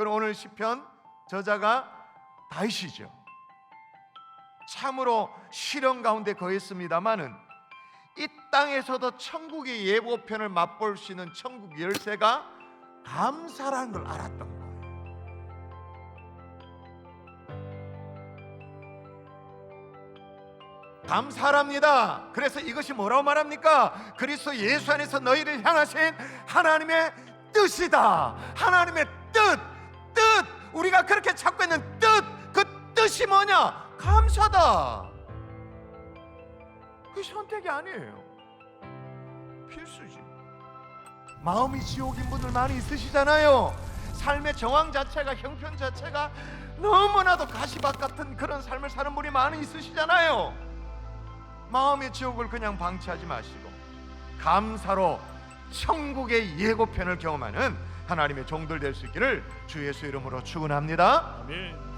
그럼 오늘 시편 저자가 다윗이죠. 참으로 시련 가운데 거했습니다마는 이 땅에서도 천국의 예고편을 맛볼 수 있는 천국 열쇠가 감사라는 걸 알았던 거예요. 감사합니다. 그래서 이것이 뭐라고 말합니까? 그리스도 예수 안에서 너희를 향하신 하나님의 뜻이다. 하나님의 뜻, 뜻. 우리가 그렇게 찾고 있는 뜻, 그 뜻이 뭐냐? 감사다. 그 선택이 아니에요. 필수지. 마음이 지옥인 분들 많이 있으시잖아요. 삶의 정황 자체가 형편 자체가 너무나도 가시밭 같은 그런 삶을 사는 분이 많이 있으시잖아요. 마음의 지옥을 그냥 방치하지 마시고 감사로 천국의 예고편을 경험하는 하나님의 종들 될 수 있기를 주 예수 이름으로 축원합니다. 아멘.